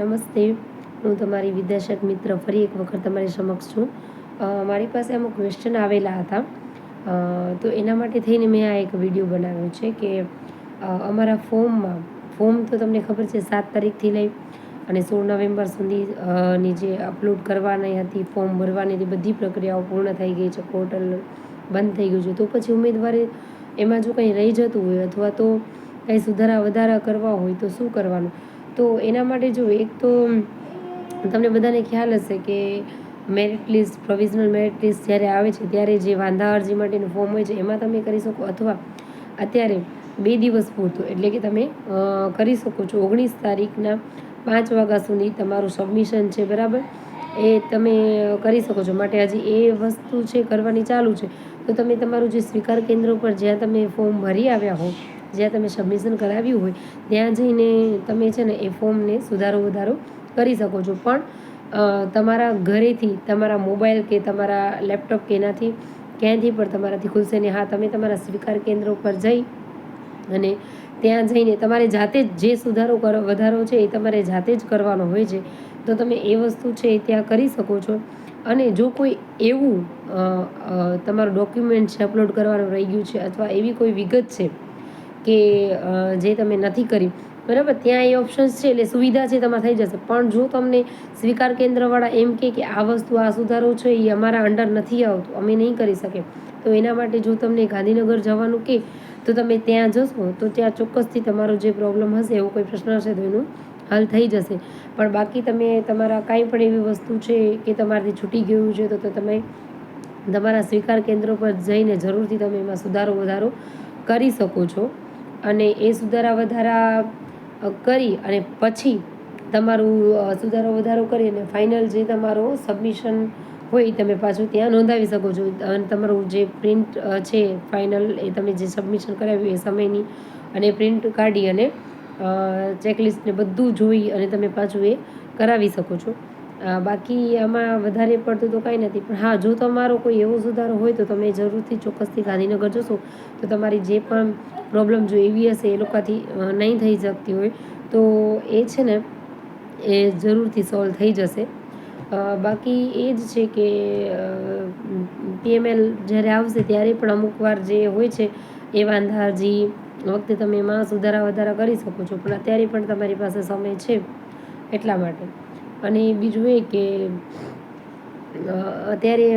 નમસ્તે. હું તમારી વિદ્યાશક મિત્ર ફરી એક વખત તમારી સમક્ષ છું. મારી પાસે અમુક ક્વેશ્ચન આવેલા હતા. તો એના માટે થઈને મેં આ એક વીડિયો બનાવ્યો છે કે અમારા ફોર્મમાં, ફોર્મ તો તમને ખબર છે સાત તારીખથી લઈ અને સોળ નવેમ્બર સુધી ની જે અપલોડ કરવાની હતી, ફોર્મ ભરવાની હતી, બધી પ્રક્રિયાઓ પૂર્ણ થઈ ગઈ છે પોર્ટલ બંધ થઈ ગયું છે. તો પછી ઉમેદવારે એમાં જો કંઈ રહી જતું હોય અથવા તો કંઈ સુધારા વધારા કરવા હોય તો શું કરવાનું? તો એના માટે જો એક તો તમને બધાને ખ્યાલ હશે કે merit list provisional merit list જ્યારે આવે છે, ત્યારે જે વાંધા અરજી માટેનું ફોર્મ હોય છે, એમાં તમે કરી શકો અથવા અત્યારે બે દિવસ પૂરતું, એટલે કે તમે કરી શકો છો. ઓગણીસ તારીખના પાંચ વાગ્યા સુધી તમારું સબમિશન છે, બરાબર? એ તમે કરી શકો છો. માટે હજી એ વસ્તુ છે, કરવાની ચાલુ છે. તો તમે તમારું જે સ્વીકાર કેન્દ્ર ઉપર જ્યાં તમે ફોર્મ ભરી આવ્યા હો જ્યાં તમે સબમિશન કરાવ્યું હોય, ત્યાં જઈને તમે છે ને એ ફોર્મને સુધારો વધારો કરી શકો છો. પણ તમારા ઘરેથી, તમારા મોબાઈલ કે તમારા લેપટોપ કે એનાથી, ક્યાંથી પણ તમારાથી ખુલશે ને હા, તમે તમારા સ્વીકાર કેન્દ્ર ઉપર જઈ અને ત્યાં જઈને તમારે જાતે જ જે સુધારો કરો, વધારો છે એ તમારે જાતે જ કરવાનો હોય છે. તો તમે એ વસ્તુ છે એ ત્યાં કરી શકો છો. અને જો કોઈ એવું તમારું ડોક્યુમેન્ટ છે અપલોડ કરવાનું રહી ગયું છે અથવા એવી કોઈ વિગત છે કે જે તમે નથી કરી બરાબર? ત્યાં એ ઓપ્શન્સ છે, એટલે સુવિધા છે તમારે થઈ જશે. પણ જો તમને સ્વીકાર કેન્દ્રવાળા એમ કે કે આ વસ્તુ આ સુધારો છે એ અમારા અંડર નથી આવતું, અમે નહીં કરી શકીએ. તો એના માટે જો તમને ગાંધીનગર જવાનું કે, તો તમે ત્યાં જશો, તો ત્યાં ચોક્કસથી તમારો જે પ્રોબ્લેમ હશે, એવો કોઈ પ્રશ્ન હશે તો એનું હલ થઈ જશે. પણ બાકી તમે તમારા કાંઈ પણ એવી વસ્તુ છે કે તમારાથી છૂટી ગયું છે તો તમે તમારા સ્વીકાર કેન્દ્રો પર જઈને જરૂરથી તમે એમાં સુધારો વધારો કરી શકો છો. અને એ સુધારા વધારા કરી અને પછી તમારું સુધારો વધારો કરી અને ફાઇનલ જે તમારો સબમિશન હોય તમે પાછું ત્યાં નોંધાવી શકો છો. અને તમારું જે પ્રિન્ટ છે ફાઇનલ એ તમે જે સબમિશન કરાવ્યું એ સમયની અને પ્રિન્ટ કાઢી અને ચેકલિસ્ટને બધું જોઈ અને તમે પાછું એ કરાવી શકો છો. બાકી આમાં વધારે પડતું તો કાંઈ નથી. પણ હા, જો તમારો કોઈ એવો સુધારો હોય તો તમે જરૂરથી ચોક્કસથી ગાંધીનગર જશો, તો તમારી જે પણ પ્રોબ્લેમ જો એવી હશે, એ લોકોથી નહીં થઈ શકતી હોય. તો એ છે ને, એ જરૂરથી સોલ્વ થઈ જશે. બાકી એ જ છે કે પીએમએલ જ્યારે આવશે ત્યારે પણ અમુક વાર જે હોય છે, એ વાંધા અરજી વખતે તમે એમાં સુધારા વધારા કરી શકો છો. પણ અત્યારે પણ તમારી પાસે સમય છે એટલા માટે. અને બીજું એ કે અત્યારે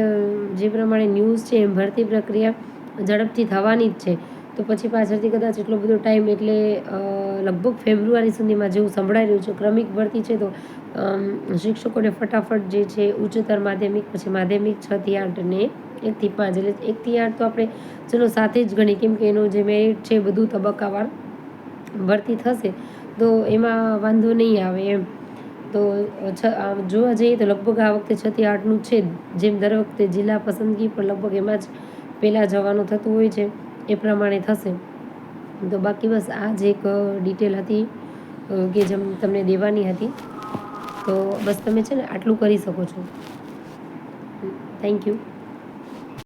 જે પ્રમાણે ન્યૂઝ છે, એમ ભરતી પ્રક્રિયા ઝડપથી થવાની જ છે. તો પછી પાછળથી કદાચ એટલો બધો ટાઈમ એટલે લગભગ ફેબ્રુઆરી સુધીમાં જેવું સંભળાઈ રહ્યું છે, ક્રમિક ભરતી છે તો શિક્ષકોને ફટાફટ જે છે, ઉચ્ચતર માધ્યમિક પછી માધ્યમિક છ થી આઠ અને એકથી પાંચ, એટલે એકથી આઠ તો આપણે ચલો સાથે જ ગણી, કેમ કે એનું જે મેરિટ છે બધું તબક્કાવાર ભરતી થશે. તો એમાં વાંધો નહીં આવે એમ. તો જોવા જઈએ તો લગભગ આ વખતે છ થી આઠનું છે. જેમ દર વખતે જિલ્લા પસંદગી પણ લગભગ એમાં જ પહેલાં જવાનું થતું હોય છે. એ પ્રમાણે થશે. તો બાકી બસ આ જ એક ડિટેલ હતી કે જેમ તમને દેવાની હતી. તો બસ તમે છે ને આટલું કરી શકો છો. Thank you